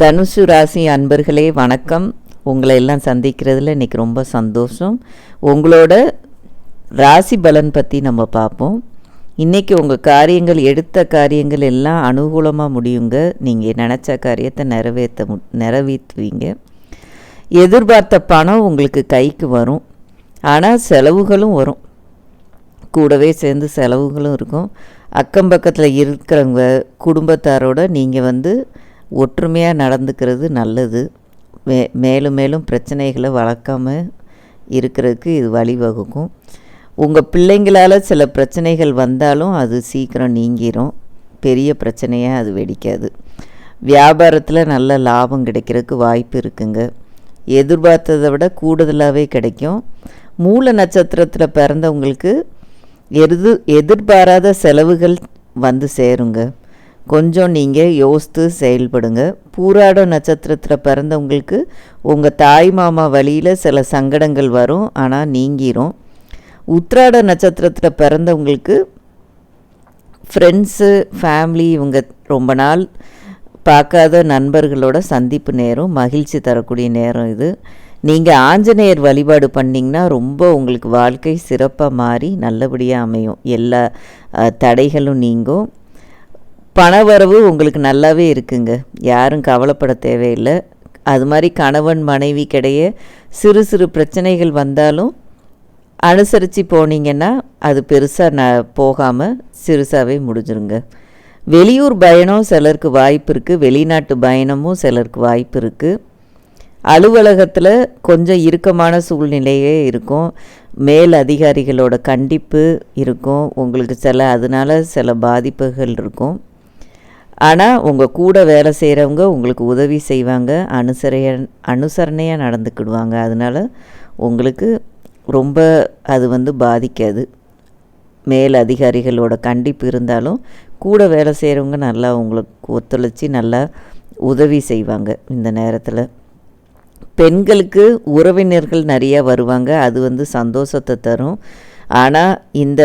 தனுசு ராசி அன்பர்களே வணக்கம். உங்களை எல்லாம் சந்திக்கிறதுல இன்றைக்கி ரொம்ப சந்தோஷம். உங்களோட ராசி பலன் பற்றி நம்ம பார்ப்போம். இன்றைக்கி உங்கள் காரியங்கள் எடுத்த காரியங்கள் எல்லாம் அனுகூலமாக முடியுங்க. நீங்கள் நினச்ச காரியத்தை நிறைவேற்ற மு நிறைவேற்றுவீங்க. எதிர்பார்த்த பணம் உங்களுக்கு கைக்கு வரும். ஆனால் செலவுகளும் வரும். கூடவே சேர்ந்து செலவுகளும் இருக்கும். அக்கம் பக்கத்தில் இருக்கிறவங்க குடும்பத்தாரோட நீங்கள் வந்து ஒற்றுமையாக நடந்துக்கிறது நல்லது. மே மேலும் மேலும் பிரச்சனைகளை வளர்க்காம இருக்கிறதுக்கு இது வழிவகுக்கும். உங்கள் பிள்ளைங்களால் சில பிரச்சனைகள் வந்தாலும் அது சீக்கிரம் நீங்கிரும். பெரிய பிரச்சனையாக அது வெடிக்காது. வியாபாரத்தில் நல்ல லாபம் கிடைக்கிறதுக்கு வாய்ப்பு இருக்குங்க. எதிர்பார்த்ததை விட கூடுதலாகவே கிடைக்கும். மூல நட்சத்திரத்தில் பிறந்தவங்களுக்கு எது எதிர்பாராத செலவுகள் வந்து சேருங்க. கொஞ்சம் நீங்கள் யோசித்து செயல்படுங்க. பூராட நட்சத்திரத்தில் பிறந்தவங்களுக்கு உங்கள் தாய் மாமா வழியில் சில சங்கடங்கள் வரும். ஆனால் நீங்கிரும். உத்ராட நட்சத்திரத்தில் பிறந்தவங்களுக்கு ஃப்ரெண்ட்ஸு ஃபேமிலி இவங்க ரொம்ப நாள் பார்க்காத நண்பர்களோட சந்திப்பு நேரம் மகிழ்ச்சி தரக்கூடிய நேரம் இது. நீங்கள் ஆஞ்சநேயர் வழிபாடு பண்ணிங்கன்னா ரொம்ப உங்களுக்கு வாழ்க்கை சிறப்பாக மாறி நல்லபடியாக அமையும். எல்லா தடைகளும் நீங்கும். பணவரவு உங்களுக்கு நல்லாவே இருக்குங்க. யாரும் கவலைப்பட தேவையில்லை. அது மாதிரி கணவன் மனைவி கிடையே சிறு சிறு பிரச்சனைகள் வந்தாலும் அனுசரித்து போனீங்கன்னா அது பெருசாக ந போகாமல் சிறுசாகவே முடிஞ்சிருங்க. வெளியூர் பயணம் சிலருக்கு வாய்ப்பு இருக்குது வெளிநாட்டு பயணமும் சிலருக்கு வாய்ப்பு இருக்குது அலுவலகத்தில் கொஞ்சம் இறுக்கமான சூழ்நிலையே இருக்கும். மேல் அதிகாரிகளோட கண்டிப்பு இருக்கும். உங்களுக்கு சில அதனால் சில பாதிப்புகள் இருக்கும். ஆனால் உங்கள் கூட வேலை செய்கிறவங்க உங்களுக்கு உதவி செய்வாங்க அனுசரைய அனுசரணையாக நடந்துக்கிடுவாங்க. அதனால் உங்களுக்கு ரொம்ப அது வந்து பாதிக்காது. மேல் அதிகாரிகளோட கண்டிப்பு இருந்தாலும் கூட வேலை செய்கிறவங்க நல்லா உங்களுக்கு ஒத்துழைச்சி நல்லா உதவி செய்வாங்க இந்த நேரத்தில். பெண்களுக்கு உறவினர்கள் நிறையா வருவாங்க. அது வந்து சந்தோஷத்தை தரும். ஆனால் இந்த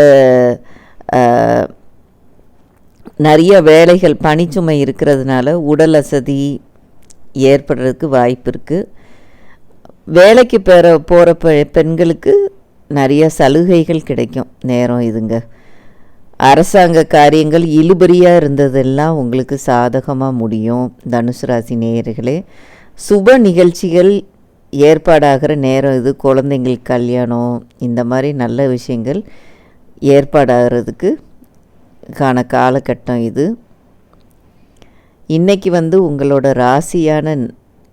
நிறைய வேலைகள் பணிச்சுமை இருக்கிறதுனால உடல் அசதி ஏற்படுறதுக்கு வாய்ப்பு இருக்குது வேலைக்கு பெற போகிற பெண்களுக்கு நிறைய சலுகைகள் கிடைக்கும். நேரம் இதுங்க. அரசாங்க காரியங்கள் இழுபறியாக இருந்ததெல்லாம் உங்களுக்கு சாதகமாக முடியும். தனுசு ராசி நேயர்களே சுப நிகழ்ச்சிகள் ஏற்பாடாகிற நேரம் இது. குழந்தைங்களுக்கு கல்யாணம் இந்த மாதிரி நல்ல விஷயங்கள் ஏற்பாடாகிறதுக்கு கான காலகட்டம் இது. இன்றைக்கி வந்து உங்களோட ராசியான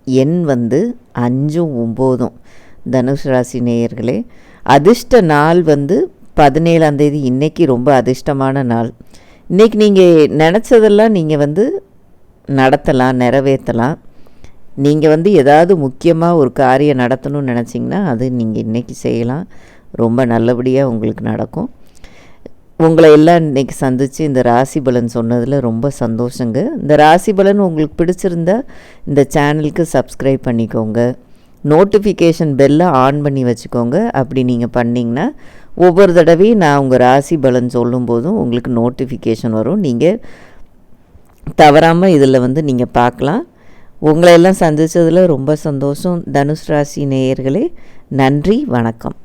எண் வந்து அஞ்சும் ஒம்போதும். தனுஷ் ராசி நேயர்களே அதிர்ஷ்ட நாள் வந்து பதினேழாம் தேதி இன்றைக்கி ரொம்ப அதிர்ஷ்டமான நாள். இன்றைக்கி நீங்கள் நினச்சதெல்லாம் நீங்கள் வந்து நடத்தலாம் நிறைவேற்றலாம். நீங்கள் வந்து ஏதாவது முக்கியமாக ஒரு காரியம் நடத்தணும்னு நினச்சிங்கன்னா அது நீங்கள் இன்றைக்கி செய்யலாம். ரொம்ப நல்லபடியாக உங்களுக்கு நடக்கும். உங்களை எல்லாம் இன்றைக்கி சந்தித்து இந்த ராசி பலன் சொன்னதில் ரொம்ப சந்தோஷங்க. இந்த ராசி பலன் உங்களுக்கு பிடிச்சிருந்தா இந்த சேனலுக்கு சப்ஸ்கிரைப் பண்ணிக்கோங்க. நோட்டிஃபிகேஷன் பெல்லை ஆன் பண்ணி வச்சுக்கோங்க. அப்படி நீங்கள் பண்ணிங்கன்னா ஒவ்வொரு தடவையும் நான் உங்கள் ராசி பலன் சொல்லும்போதும் உங்களுக்கு நோட்டிஃபிகேஷன் வரும். நீங்கள் தவறாமல் இதில் வந்து நீங்கள் பார்க்கலாம். உங்களை எல்லாம் சந்தித்ததில் ரொம்ப சந்தோஷம். தனுஷ் ராசி நேயர்களே நன்றி வணக்கம்.